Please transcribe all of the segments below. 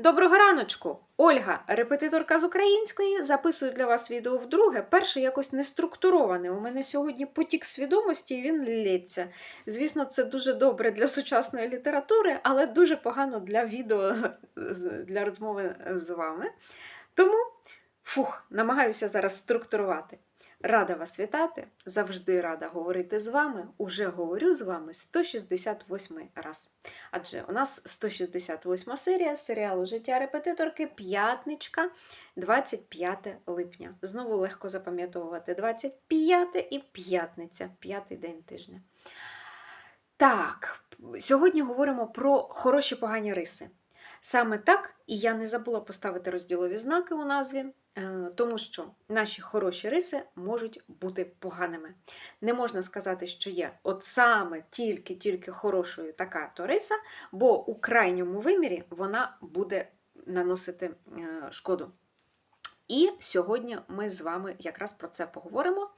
Доброго раночку! Ольга, репетиторка з української, записую для вас відео вдруге. Перше якось не структуроване. У мене сьогодні потік свідомості і він лється. Звісно, це дуже добре для сучасної літератури, але дуже погано для відео для розмови з вами. Тому фух, намагаюся зараз структурувати. Рада вас вітати, завжди рада говорити з вами. Уже говорю з вами 168 раз. Адже у нас 168 серія серіалу Життя репетиторки, п'ятничка, 25 липня. Знову легко запам'ятовувати 25 і п'ятниця, п'ятий день тижня. Так, сьогодні говоримо про хороші погані риси. Саме так, і я не забула поставити розділові знаки у назві, тому що наші хороші риси можуть бути поганими. Не можна сказати, що є от саме тільки-тільки хорошою така то риса, бо у крайньому вимірі вона буде наносити е, шкоду. І сьогодні ми з вами якраз про це поговоримо.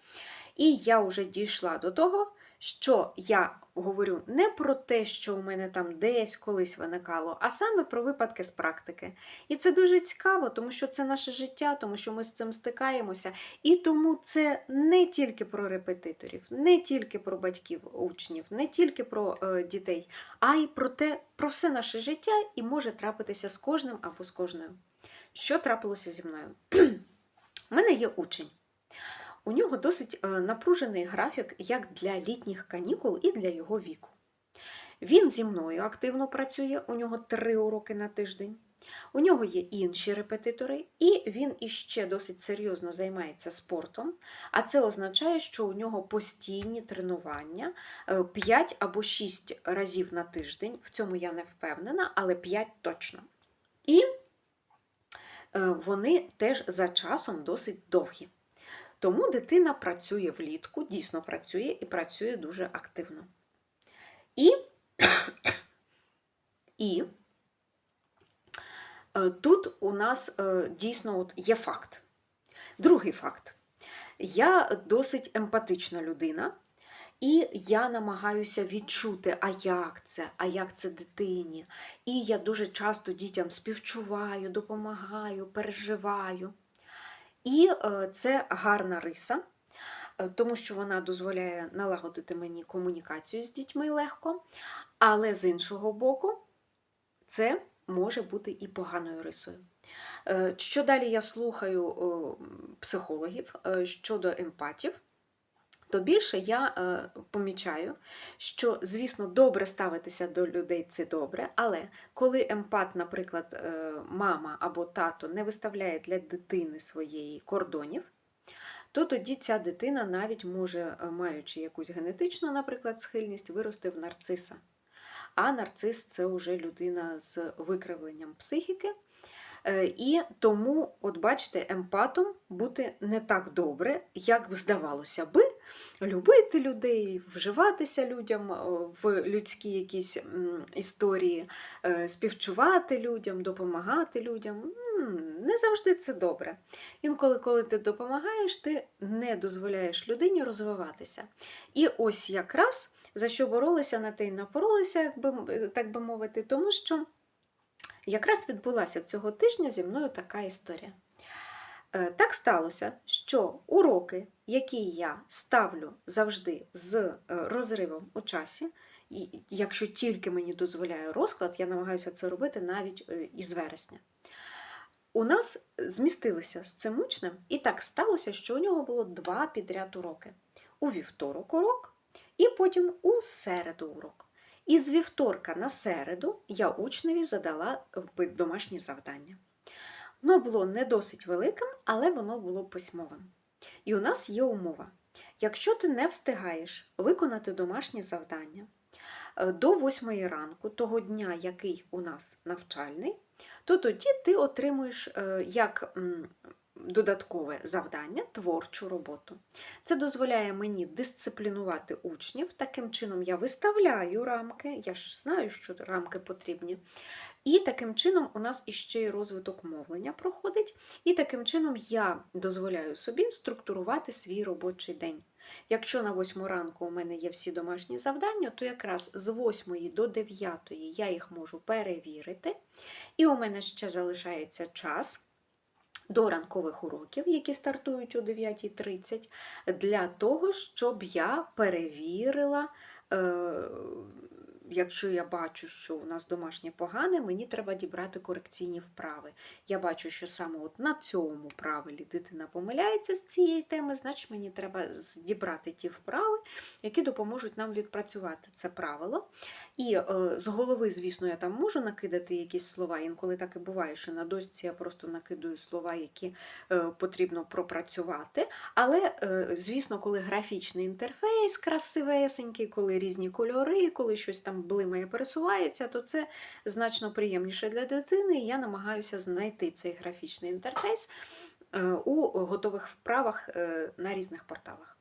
І я вже дійшла до того, що я говорю не про те, що у мене там десь колись виникало, а саме про випадки з практики. І це дуже цікаво, тому що це наше життя, тому що ми з цим стикаємося. І тому це не тільки про репетиторів, не тільки про батьків, учнів, не тільки про е, дітей, а й про те, про все наше життя і може трапитися з кожним або з кожною. Що трапилося зі мною? У мене є учень. У нього досить е, напружений графік як для літніх канікул і для його віку. Він зі мною активно працює, у нього три уроки на тиждень. У нього є інші репетитори, і він іще досить серйозно займається спортом. А це означає, що у нього постійні тренування 5 або 6 разів на тиждень. В цьому я не впевнена, але 5 точно. І е, вони теж за часом досить довгі. Тому дитина працює влітку, дійсно працює і працює дуже активно. І, і е, тут у нас е, дійсно от є факт. Другий факт. Я досить емпатична людина, і я намагаюся відчути, а як це, а як це дитині. І я дуже часто дітям співчуваю, допомагаю, переживаю. І е, це гарна риса, е, тому що вона дозволяє налагодити мені комунікацію з дітьми легко. Але з іншого боку, це може бути і поганою рисою. Е, що далі я слухаю психологів щодо емпатів, то більше я е, помічаю, що, звісно, добре ставитися до людей це добре, але коли емпат, наприклад, е, мама або тато не виставляє для дитини своєї кордонів, то тоді ця дитина навіть може, е, маючи якусь генетичну, наприклад, схильність, вирости в нарциса. А нарцис це вже людина з викривленням психіки. І тому, от бачите, емпатом бути не так добре, як здавалося би, любити людей, вживатися людям в людські якісь історії, е, співчувати людям, допомагати людям. Не завжди це добре. Інколи, коли ти допомагаєш, ти не дозволяєш людині розвиватися. І ось якраз за що боролися на те й напоролися, так би мовити, тому що якраз відбулася цього тижня зі мною така історія. Е, так сталося, що уроки, які я ставлю завжди з е, розривом у часі, і якщо тільки мені дозволяє розклад, я намагаюся це робити навіть е, із вересня. У нас змістилися з цим учнем, і так сталося, що у нього було два підряд уроки: у вівторок урок, і потім у середу урок. І з вівторка на середу я учневі задала домашнє завдання. Воно було не досить великим, але воно було письмовим. І у нас є умова. Якщо ти не встигаєш виконати домашнє завдання е, до 8 ранку, того дня, який у нас навчальний, то тоді ти отримуєш е, як додаткове завдання, творчу роботу. Це дозволяє мені дисциплінувати учнів. Таким чином, я виставляю рамки, я ж знаю, що рамки потрібні. І таким чином у нас іще й розвиток мовлення проходить. І таким чином я дозволяю собі структурувати свій робочий день. Якщо на 8 ранку у мене є всі домашні завдання, то якраз з 8 до 9 я їх можу перевірити. І у мене ще залишається час до ранкових уроків, які стартують о 9.30, для того, щоб я перевірила. Е, Якщо я бачу, що у нас домашнє погане, мені треба дібрати корекційні вправи. Я бачу, що саме от на цьому правилі дитина помиляється з цієї теми, значить мені треба дібрати ті вправи, які допоможуть нам відпрацювати це правило. І е, з голови, звісно, я там можу накидати якісь слова. Інколи так і буває, що на дошці я просто накидаю слова, які е, потрібно пропрацювати. Але, е, звісно, коли графічний інтерфейс красивесенький, коли різні кольори, коли щось там блимає, пересувається, то це значно приємніше для дитини. І я намагаюся знайти цей графічний інтерфейс е, у готових вправах е, на різних порталах.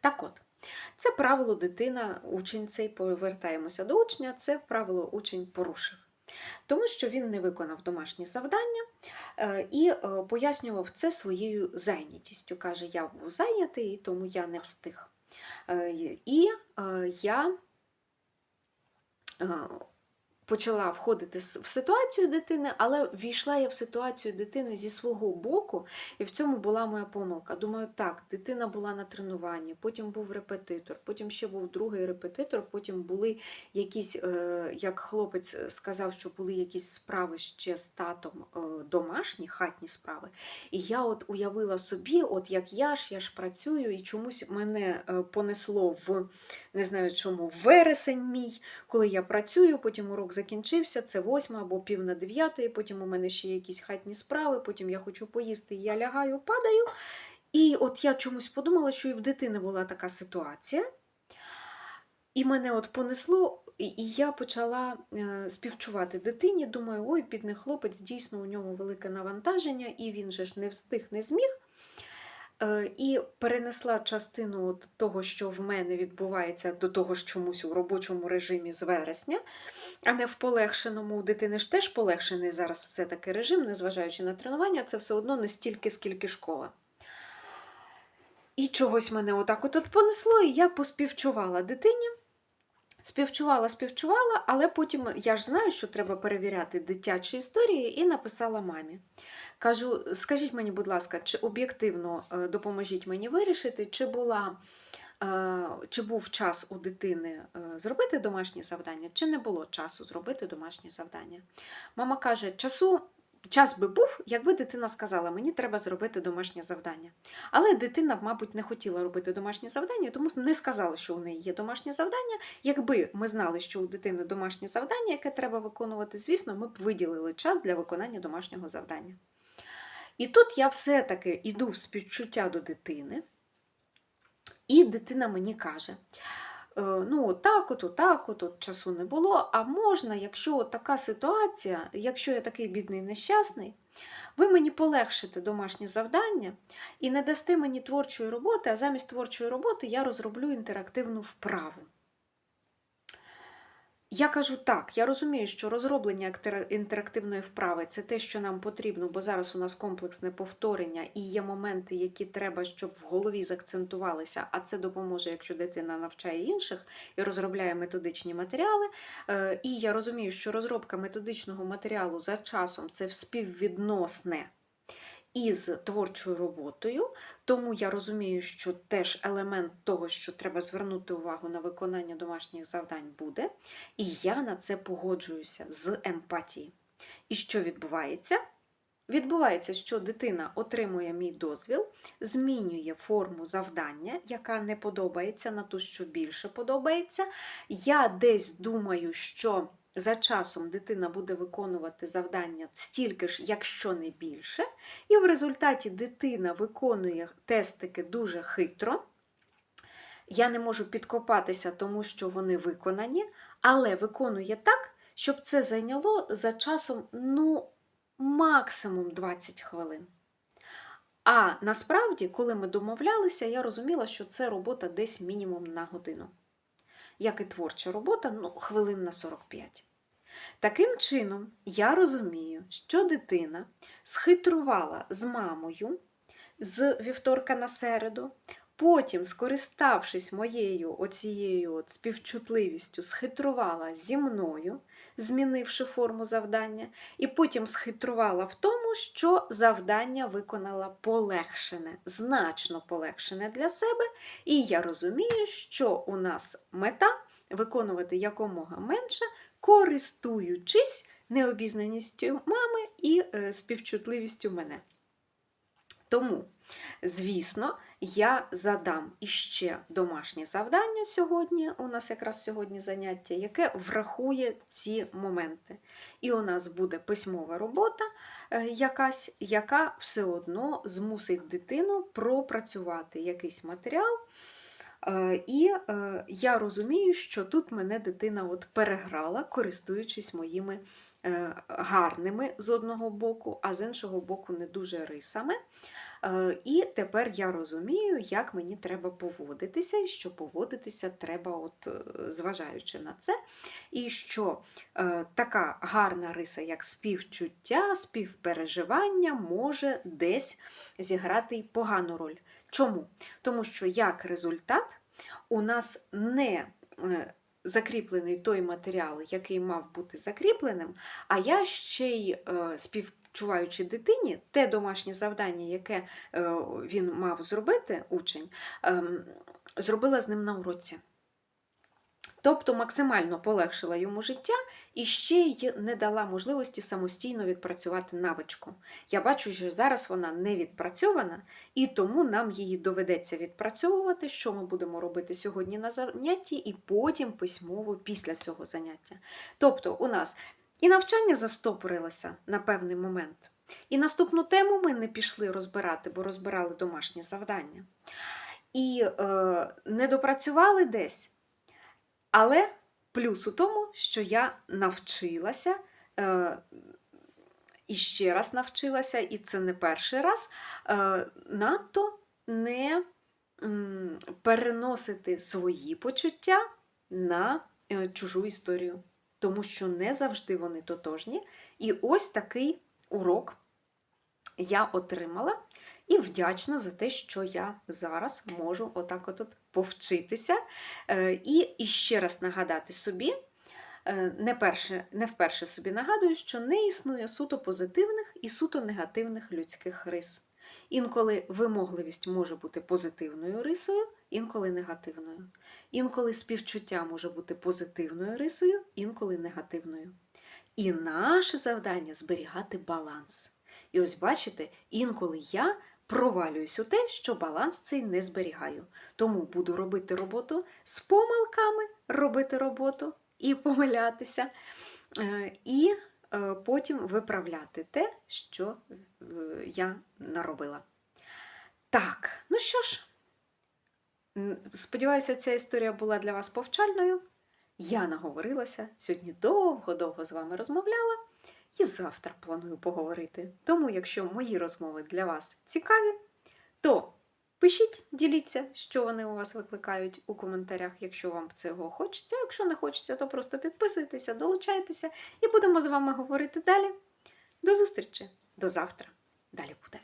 Так от. Це правило дитина, учень цей, повертаємося до учня, це правило учень порушив. Тому що він не виконав домашні завдання е, і пояснював це своєю зайнятістю. Каже, я був зайнятий, тому я не встиг. І е, я е, почала входити в ситуацію дитини, але ввійшла я в ситуацію дитини зі свого боку, і в цьому була моя помилка. Думаю, так, дитина була на тренуванні, потім був репетитор, потім ще був другий репетитор, потім були якісь, е, як хлопець сказав, що були якісь справи ще з татом е, домашні, хатні справи. І я от уявила собі, от як я ж, я ж працюю, і чомусь мене е, понесло в не знаю чому, вересень мій, коли я працюю, потім урок закінчився, це восьма або пів на дев'ятої, потім у мене ще якісь хатні справи, потім я хочу поїсти, я лягаю, падаю. І от я чомусь подумала, що і в дитини була така ситуація. І мене от понесло, і я почала е, співчувати дитині. Думаю, ой, бідний хлопець, дійсно у нього велике навантаження, і він же ж не встиг, не зміг. Е, І перенесла частину от того, що в мене відбувається, до того ж чомусь у робочому режимі з вересня, а не в полегшеному. У дитини ж теж полегшений зараз все-таки режим, незважаючи на тренування, це все одно не стільки, скільки школа. І чогось мене отак от, понесло, і я поспівчувала дитині. Співчувала, співчувала, але потім я ж знаю, що треба перевіряти дитячі історії, і написала мамі. Кажу: скажіть мені, будь ласка, чи об'єктивно е, допоможіть мені вирішити, чи була. е, Чи був час у дитини е, зробити домашнє завдання, чи не було часу зробити домашнє завдання? Мама каже, часу, час би був, якби дитина сказала, мені треба зробити домашнє завдання. Але дитина, мабуть, не хотіла робити домашнє завдання, тому не сказала, що у неї є домашнє завдання. Якби ми знали, що у дитини домашнє завдання, яке треба виконувати, звісно, ми б виділили час для виконання домашнього завдання. І тут я все-таки йду в співчуття до дитини, і дитина мені каже: «Е, ну, так, от, так, от, от часу не було. А можна, якщо така ситуація, якщо я такий бідний нещасний, ви мені полегшите домашнє завдання і не дасте мені творчої роботи, а замість творчої роботи я розроблю інтерактивну вправу. Я кажу так, я розумію, що розроблення інтерактивної вправи це те, що нам потрібно, бо зараз у нас комплексне повторення і є моменти, які треба, щоб в голові закцентувалися, а це допоможе, якщо дитина навчає інших і розробляє методичні матеріали. Е, І я розумію, що розробка методичного матеріалу за часом це співвідносне із творчою роботою, тому я розумію, що теж елемент того, що треба звернути увагу на виконання домашніх завдань буде, і я на це погоджуюся з емпатії. І що відбувається? Відбувається, що дитина отримує мій дозвіл, змінює форму завдання, яка не подобається на ту, що більше подобається. Я десь думаю, що за часом дитина буде виконувати завдання стільки ж, якщо не більше. І в результаті дитина виконує тестики дуже хитро. Я не можу підкопатися, тому що вони виконані, але виконує так, щоб це зайняло за часом ну, максимум 20 хвилин. А насправді, коли ми домовлялися, я розуміла, що це робота десь мінімум на годину. Як і творча робота, ну, хвилин на 45. Таким чином, я розумію, що дитина схитрувала з мамою з вівторка на середу, Потім, скориставшись моєю оцією от співчутливістю, схитрувала зі мною, змінивши форму завдання, і потім схитрувала в тому, що завдання виконала полегшене, значно полегшене для себе. І я розумію, що у нас мета виконувати якомога менше, користуючись необізнаністю мами і е, співчутливістю мене. Тому, звісно, я задам іще домашнє завдання сьогодні. У нас якраз сьогодні заняття, яке врахує ці моменти. І у нас буде письмова робота е, якась, яка все одно змусить дитину пропрацювати якийсь матеріал. Е, І е, я розумію, що тут мене дитина от переграла, користуючись моїми е, гарними з одного боку, а з іншого боку, не дуже рисами. Е, І тепер я розумію, як мені треба поводитися, і що поводитися треба, от, е, зважаючи на це. І що е, така гарна риса, як співчуття, співпереживання, може десь зіграти погану роль. Чому? Тому що як результат у нас не е, закріплений той матеріал, який мав бути закріпленим, а я ще й е, співчуваючи дитині, те домашнє завдання, яке е, він мав зробити, учень, ем, зробила з ним на уроці. Тобто максимально полегшила йому життя і ще й не дала можливості самостійно відпрацювати навичку. Я бачу, що зараз вона не відпрацьована, і тому нам її доведеться відпрацьовувати, що ми будемо робити сьогодні на занятті, і потім письмово після цього заняття. Тобто, у нас і навчання застопорилося на певний момент, і наступну тему ми не пішли розбирати, бо розбирали домашнє завдання. І е, не допрацювали десь. Але плюс у тому, що я навчилася е, і ще раз навчилася, і це не перший раз, е, надто не м, переносити свої почуття на е, чужу історію. Тому що не завжди вони тотожні. І ось такий урок я отримала і вдячна за те, що я зараз можу отак от, повчитися. Е, І, і ще раз нагадати собі, е, не, перше, не вперше собі нагадую, що не існує суто позитивних і суто негативних людських рис. Інколи вимогливість може бути позитивною рисою, інколи негативною. Інколи співчуття може бути позитивною рисою, інколи негативною. І наше завдання зберігати баланс. І ось бачите, інколи я провалююсь у те, що баланс цей не зберігаю. Тому буду робити роботу з помилками, робити роботу і помилятися, е, і е, потім виправляти те, що е, я наробила. Так, ну що ж, сподіваюся, ця історія була для вас повчальною. Я наговорилася, сьогодні довго-довго з вами розмовляла. І завтра планую поговорити. Тому, якщо мої розмови для вас цікаві, то пишіть, діліться, що вони у вас викликають у коментарях, якщо вам цього хочеться. Якщо не хочеться, то просто підписуйтеся, долучайтеся і будемо з вами говорити далі. До зустрічі, до завтра. Далі буде.